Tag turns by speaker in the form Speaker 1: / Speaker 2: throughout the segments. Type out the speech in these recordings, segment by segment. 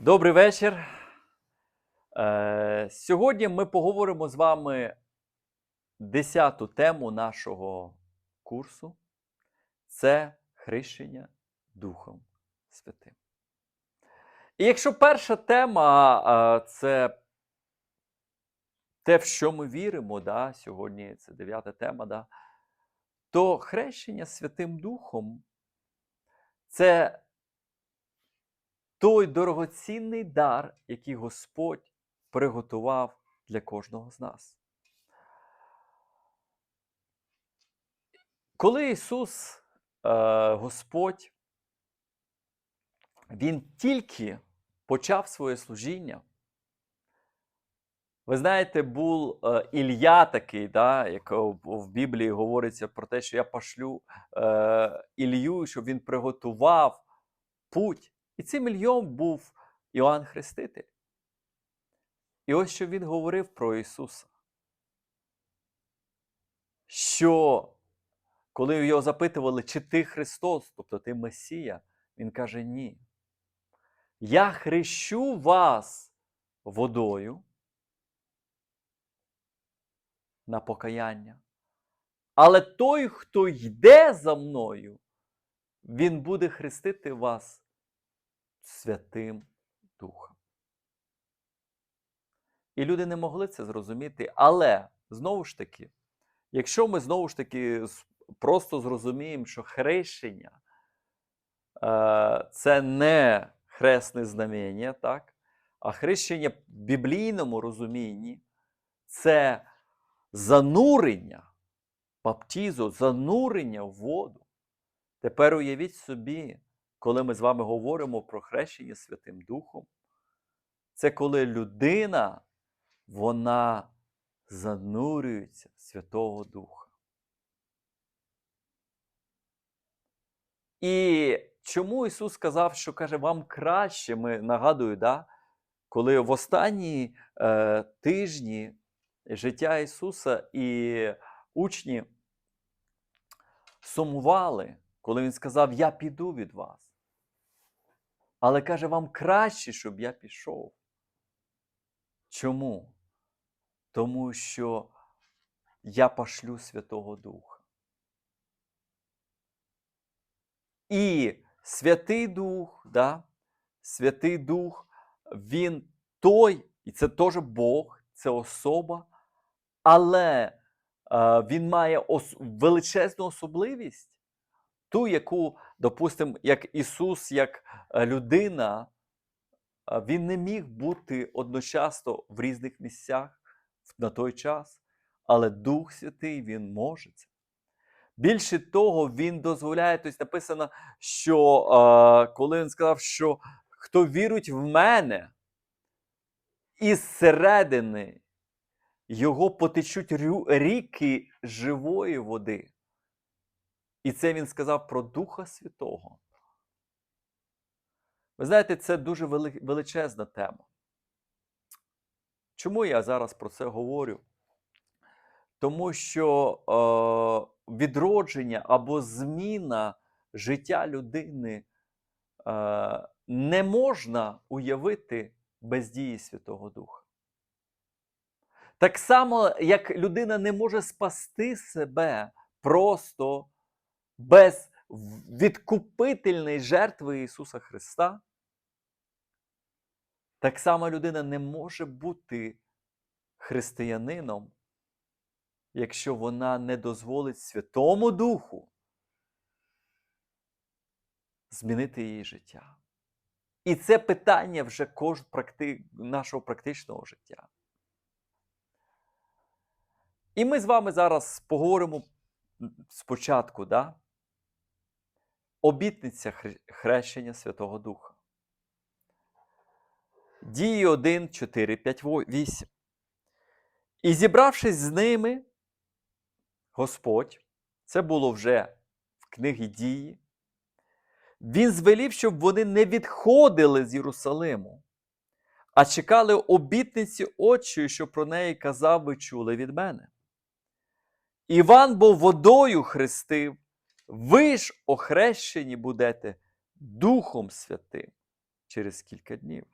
Speaker 1: Добрий вечір. Е, Сьогодні ми поговоримо з вами десяту тему нашого курсу. Це хрещення Духом Святим. І якщо перша тема е, це те, в що ми віримо, да, сьогодні це дев'ята тема, да, то хрещення Святим Духом це той дорогоцінний дар, який Господь приготував для кожного з нас. Коли Ісус, е, Господь, Він тільки почав своє служіння, ви знаєте, був е, Ілля такий, да, як в Біблії говориться про те, що я пошлю е, Ілью, щоб він приготував путь. І цим Ільйом був Іоанн Хреститель. І ось що він говорив про Ісуса. Що коли його запитували, чи ти Христос, тобто ти Месія, він каже: Ні. Я хрещу вас водою на покаяння. Але той, хто йде за мною, він буде хрестити вас Святим Духом. І люди не могли це зрозуміти. Але, знову ж таки, якщо ми знову ж таки просто зрозуміємо, що хрещення е, це не хресне знамення, так? а хрещення в біблійному розумінні це занурення, баптізу, занурення в воду. Тепер уявіть собі, коли ми з вами говоримо про хрещення Святим Духом, це коли людина, вона занурюється Святого Духа. І чому Ісус сказав, що каже, вам краще, ми нагадую, да, коли в останні е, тижні життя Ісуса і учні сумували, коли Він сказав, я піду від вас. Але каже, вам краще, щоб я пішов. Чому? Тому що я пошлю Святого Духа. І Святий Дух, да, Святий Дух, він той, і це теж Бог, це особа, але е, він має ос- величезну особливість, ту, яку, допустимо, як Ісус, як е, людина, він не міг бути одночасно в різних місцях на той час, але Дух Святий Він може це. Більше того, він дозволяє, тобто написано, що коли він сказав, що хто вірить в мене, із середини його потечуть ріки живої води. І це він сказав про Духа Святого. Ви знаєте, це дуже величезна тема. Чому я зараз про це говорю? Тому що е, відродження або зміна життя людини е, не можна уявити без дії Святого Духа. Так само, як людина не може спасти себе просто без відкупительної жертви Ісуса Христа, так само людина не може бути християнином, якщо вона не дозволить Святому Духу змінити її життя. І це питання вже кож, практи, нашого практичного життя. І ми з вами зараз поговоримо спочатку, да? Обітниця хрещення Святого Духа. Дії 1, 4, 5, 8. І зібравшись з ними, Господь, це було вже в книгі дії, він звелів, щоб вони не відходили з Єрусалиму, а чекали обітниці Отчої, що про неї казав, ви чули від мене. Іван бо водою хрестив, ви ж охрещені будете Духом Святим через кілька днів.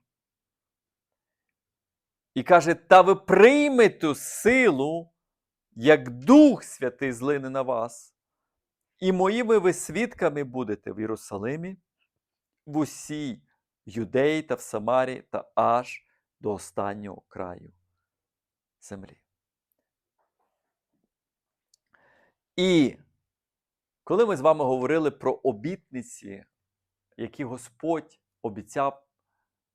Speaker 1: І каже: Та ви приймете силу, як Дух Святий злине на вас, і моїми ви свідками будете в Єрусалимі, в усій Юдеї та в Самарі та аж до останнього краю землі. І коли ми з вами говорили про обітниці, які Господь обіцяв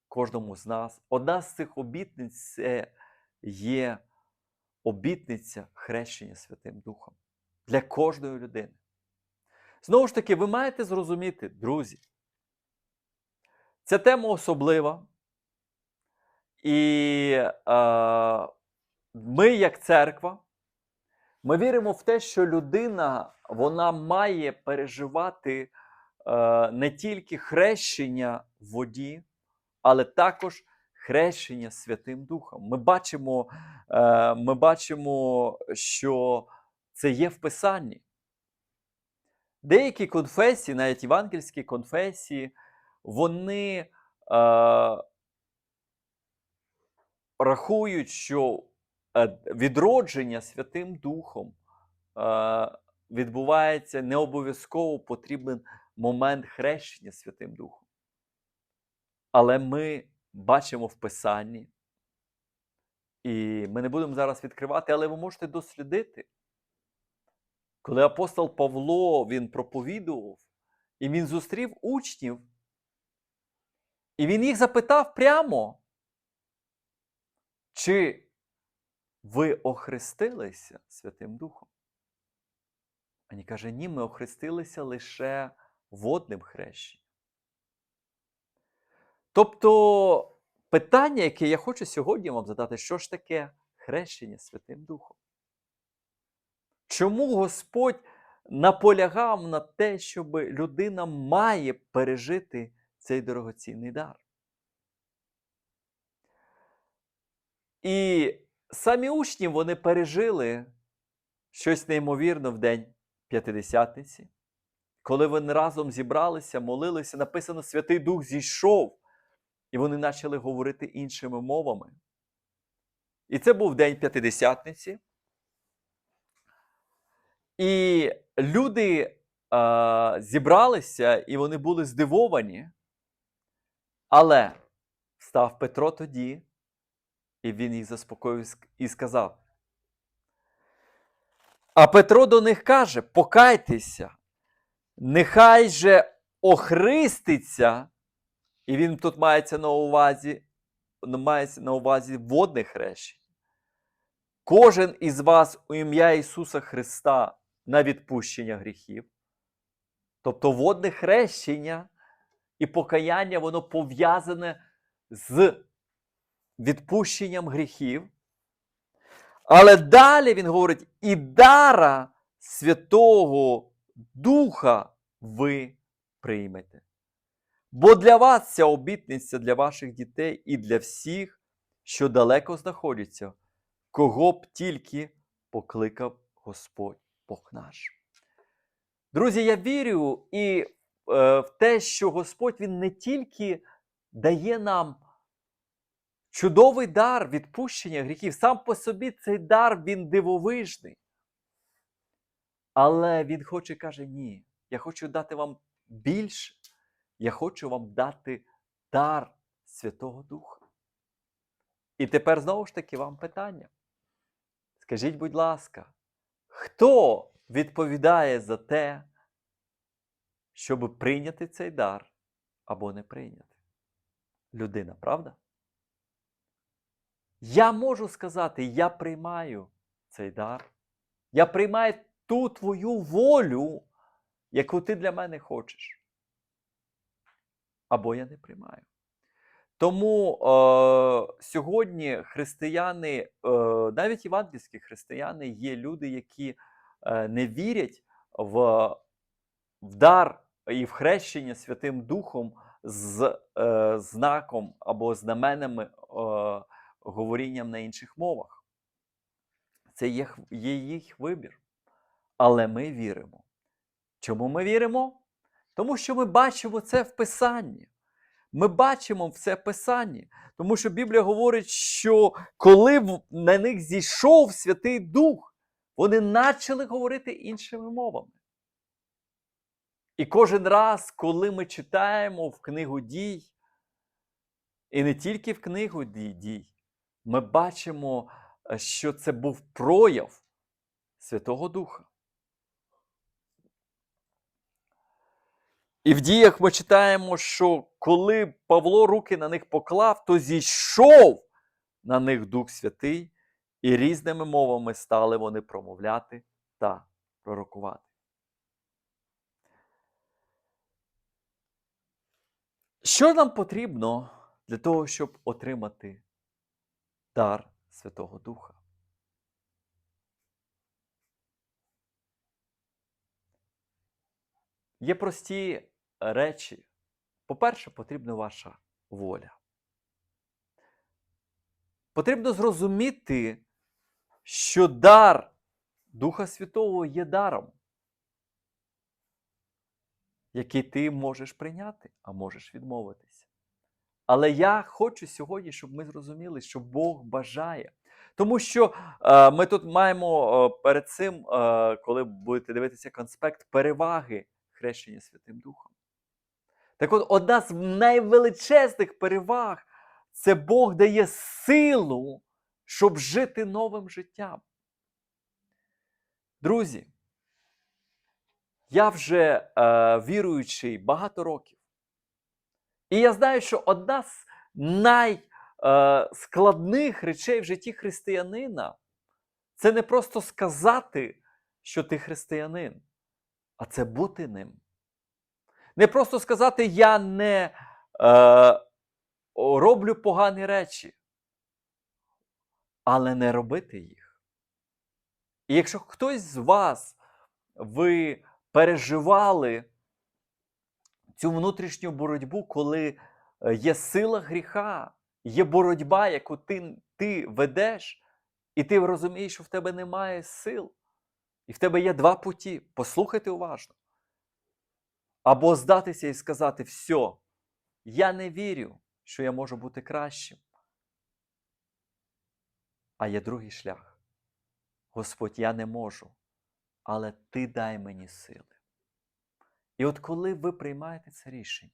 Speaker 1: кожному з нас, одна з цих обітниць є обітниця хрещення Святим Духом для кожної людини. Знову ж таки, ви маєте зрозуміти, друзі, ця тема особлива. І е, ми, як церква, ми віримо в те, що людина вона має переживати е, не тільки хрещення в воді, але також хрещення Святим Духом. Ми бачимо, е, ми бачимо, що це є в Писанні. Деякі конфесії, навіть євангельські конфесії, вони е, рахують, що відродження Святим Духом е, відбувається не обов'язково потрібен момент хрещення Святим Духом. Але ми бачимо в Писанні, і ми не будемо зараз відкривати, але ви можете дослідити. Коли апостол Павло він проповідував, і він зустрів учнів, і він їх запитав прямо, чи ви охрестилися Святим Духом? Вони каже, ні, ми охрестилися лише водним хрещенням. Тобто питання, яке я хочу сьогодні вам задати, що ж таке хрещення Святим Духом? Чому Господь наполягав на те, щоб людина має пережити цей дорогоцінний дар? І самі учні вони пережили щось неймовірне в день П'ятидесятниці, коли вони разом зібралися, молилися, написано Святий Дух зійшов, і вони почали говорити іншими мовами. І це був день П'ятидесятниці. І люди е, зібралися, і вони були здивовані. Але встав Петро тоді, і він їх заспокоїв і сказав. А Петро до них каже: покайтеся, нехай же охриститься, і він тут мається на увазі, мається на увазі водне хрещення. Кожен із вас у ім'я Ісуса Христа на відпущення гріхів. Тобто водне хрещення і покаяння, воно пов'язане з відпущенням гріхів. Але далі він говорить: і дара Святого Духа ви приймете. Бо для вас ця обітниця для ваших дітей і для всіх, що далеко знаходяться, кого б тільки покликав Господь Бог наш. Друзі, я вірю і е, в те, що Господь Він не тільки дає нам чудовий дар відпущення гріхів. Сам по собі цей дар він дивовижний. Але Він хоче каже: ні, я хочу дати вам більше. Я хочу вам дати дар Святого Духа. І тепер знову ж таки вам питання. Скажіть, будь ласка, хто відповідає за те, щоб прийняти цей дар або не прийняти? Людина, правда? Я можу сказати, я приймаю цей дар. Я приймаю ту твою волю, яку ти для мене хочеш. Або я не приймаю. Тому е, сьогодні християни, е, навіть євангельські християни, є люди, які е, не вірять в, в дар і в хрещення Святим Духом з е, знаком або знаменами. Е, говорінням на інших мовах. Це є, є їх вибір. Але ми віримо. Чому ми віримо? Тому що ми бачимо це в Писанні. Ми бачимо в Писанні, тому що Біблія говорить, що коли на них зійшов Святий Дух, вони почали говорити іншими мовами. І кожен раз, коли ми читаємо в книгу дій, і не тільки в книгу дій ми бачимо, е, що це був прояв Святого Духа. І в діях ми читаємо, що коли Павло руки на них поклав, то зійшов на них Дух Святий, і різними мовами стали вони промовляти та пророкувати. Що нам потрібно для того, щоб отримати дар Святого Духа? Є прості речі. По-перше, потрібна ваша воля. Потрібно зрозуміти, що дар Духа Святого є даром, який ти можеш прийняти, а можеш відмовитися. Але я хочу сьогодні, щоб ми зрозуміли, що Бог бажає. Тому що е, ми тут маємо е, перед цим, е, коли будете дивитися конспект, переваги хрещення Святим Духом. Так от, одна з найвеличезних переваг це Бог дає силу, щоб жити новим життям. Друзі, я вже е, віруючий багато років. І я знаю, що одна з найскладних речей в житті християнина це не просто сказати, що ти християнин, а це бути ним. Не просто сказати, я не е, роблю погані речі, але не робити їх. І якщо хтось з вас ви переживали цю внутрішню боротьбу, коли е, є сила гріха, є боротьба, яку ти, ти ведеш, і ти розумієш, що в тебе немає сил, і в тебе є два путі. Послухайте уважно. Або здатися і сказати: все, я не вірю, що я можу бути кращим. А є другий шлях. Господь, я не можу, але Ти дай мені сили. І от коли ви приймаєте це рішення,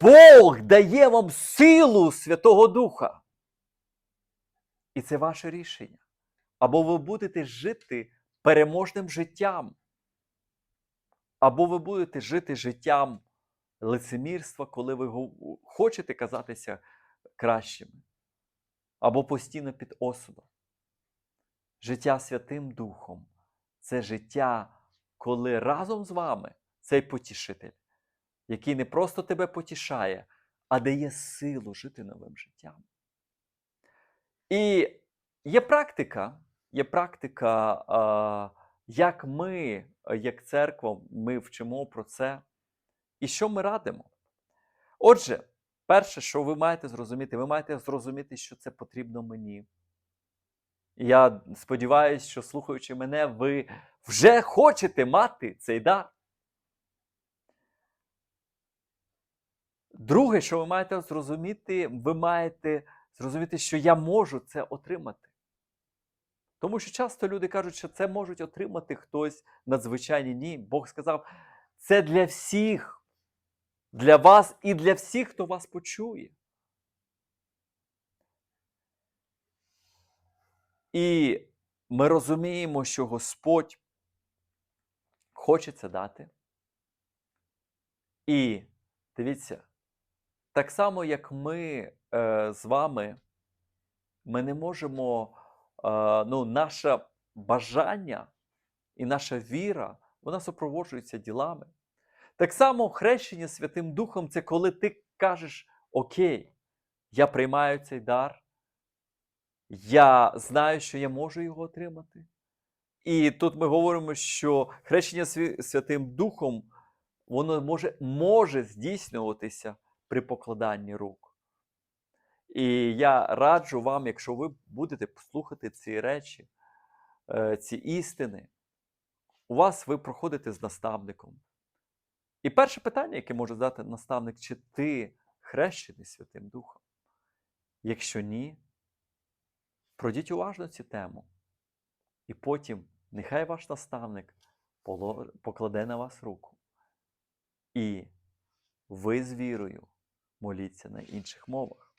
Speaker 1: Бог дає вам силу Святого Духа. І це ваше рішення. Або ви будете жити переможним життям, або ви будете жити життям лицемірства, коли ви хочете казатися кращими, або постійно під осудом. Життя Святим Духом це життя, коли разом з вами цей потішитель, який не просто тебе потішає, а дає силу жити новим життям. І є практика, є практика, як ми, як церква, ми вчимо про це. І що ми радимо? Отже, перше, що ви маєте зрозуміти, ви маєте зрозуміти, що це потрібно мені. Я сподіваюся, що слухаючи мене, ви вже хочете мати цей дар. Друге, що ви маєте зрозуміти, ви маєте зрозуміти, що я можу це отримати. Тому що часто люди кажуть, що це можуть отримати хтось надзвичайні. Ні, Бог сказав, це для всіх, для вас і для всіх, хто вас почує. І ми розуміємо, що Господь хоче це дати. І дивіться, так само, як ми е, з вами, ми не можемо, е, ну, наше бажання і наша віра, вона супроводжується ділами. Так само хрещення Святим Духом це коли ти кажеш: Окей, я приймаю цей дар, я знаю, що я можу його отримати. І тут ми говоримо, що хрещення Святим Духом воно може, може здійснюватися при покладанні рук. І я раджу вам, якщо ви будете слухати ці речі, е, ці істини, у вас ви проходите з наставником. І перше питання, яке може задати наставник, чи ти хрещений Святим Духом? Якщо ні, пройдіть уважно цю тему. І потім нехай ваш наставник покладе на вас руку. І ви з вірою моліться на інших мовах.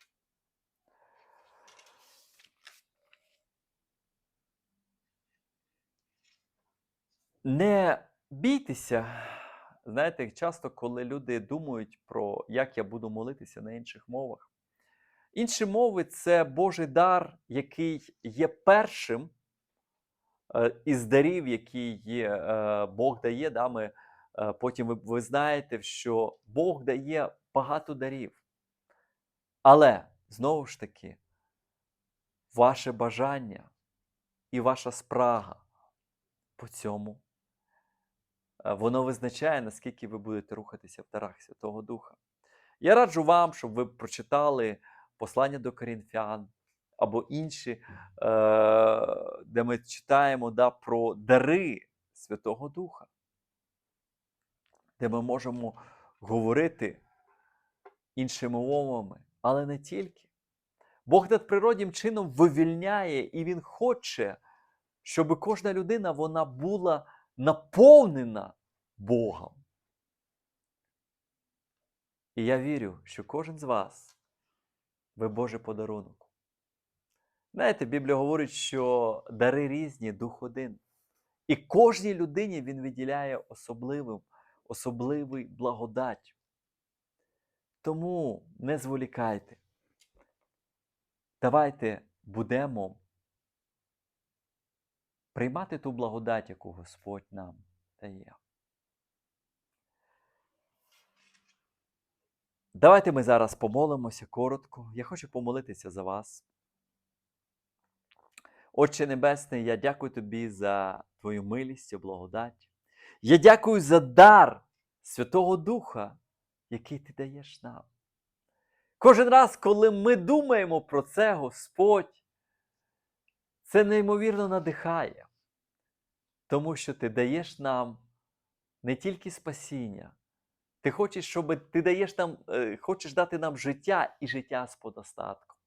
Speaker 1: Не бійтеся. Знаєте, часто, коли люди думають про як я буду молитися на інших мовах. Інші мови це Божий дар, який є першим е, із дарів, які є, е, Бог дає. Да, ми, потім ви, ви знаєте, що Бог дає багато дарів. Але знову ж таки, ваше бажання і ваша спрага по цьому, е, воно визначає, наскільки ви будете рухатися в дарах Святого Духа. Я раджу вам, щоб ви прочитали послання до Корінфян або інші, е, де ми читаємо да, про дари Святого Духа, де ми можемо говорити іншими мовами, але не тільки. Бог надприроднім чином вивільняє, і Він хоче, щоб кожна людина вона була наповнена Богом. І я вірю, що кожен з вас ви Божий подарунок. Знаєте, Біблія говорить, що дари різні, дух один. І кожній людині він виділяє особливим, особливий благодать. Тому не зволікайте. Давайте будемо приймати ту благодать, яку Господь нам дає. Давайте ми зараз помолимося коротко. Я хочу помолитися за вас. Отче Небесний, я дякую тобі за твою милість і благодать. Я дякую за дар Святого Духа, який ти даєш нам. Кожен раз, коли ми думаємо про це, Господь, це неймовірно надихає, тому що ти даєш нам не тільки спасіння, ти хочеш, щоб ти даєш нам, е, хочеш дати нам життя і життя з подостатком.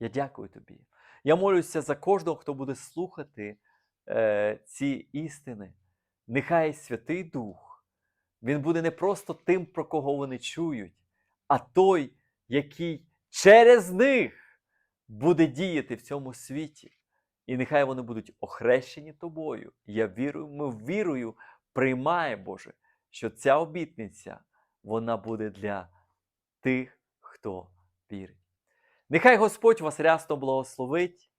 Speaker 1: Я дякую тобі. Я молюся за кожного, хто буде слухати е, ці істини. Нехай Святий Дух, він буде не просто тим, про кого вони чують, а той, який через них буде діяти в цьому світі. І нехай вони будуть охрещені тобою. Я вірую, ми вірою приймаємо, Боже, що ця обітниця вона буде для тих, хто вірить. Нехай Господь вас рясно благословить.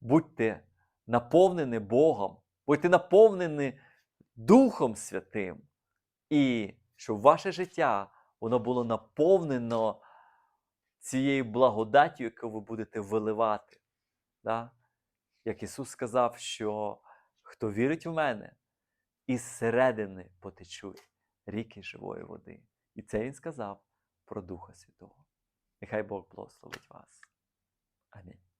Speaker 1: Будьте наповнені Богом, будьте наповнені Духом Святим, і щоб ваше життя воно було наповнено цією благодаттю, яку ви будете виливати. Да? Як Ісус сказав, що хто вірить в мене, із середини потечуть ріки живої води. І це Він сказав про Духа Святого. Нехай Бог благословить вас. Амінь.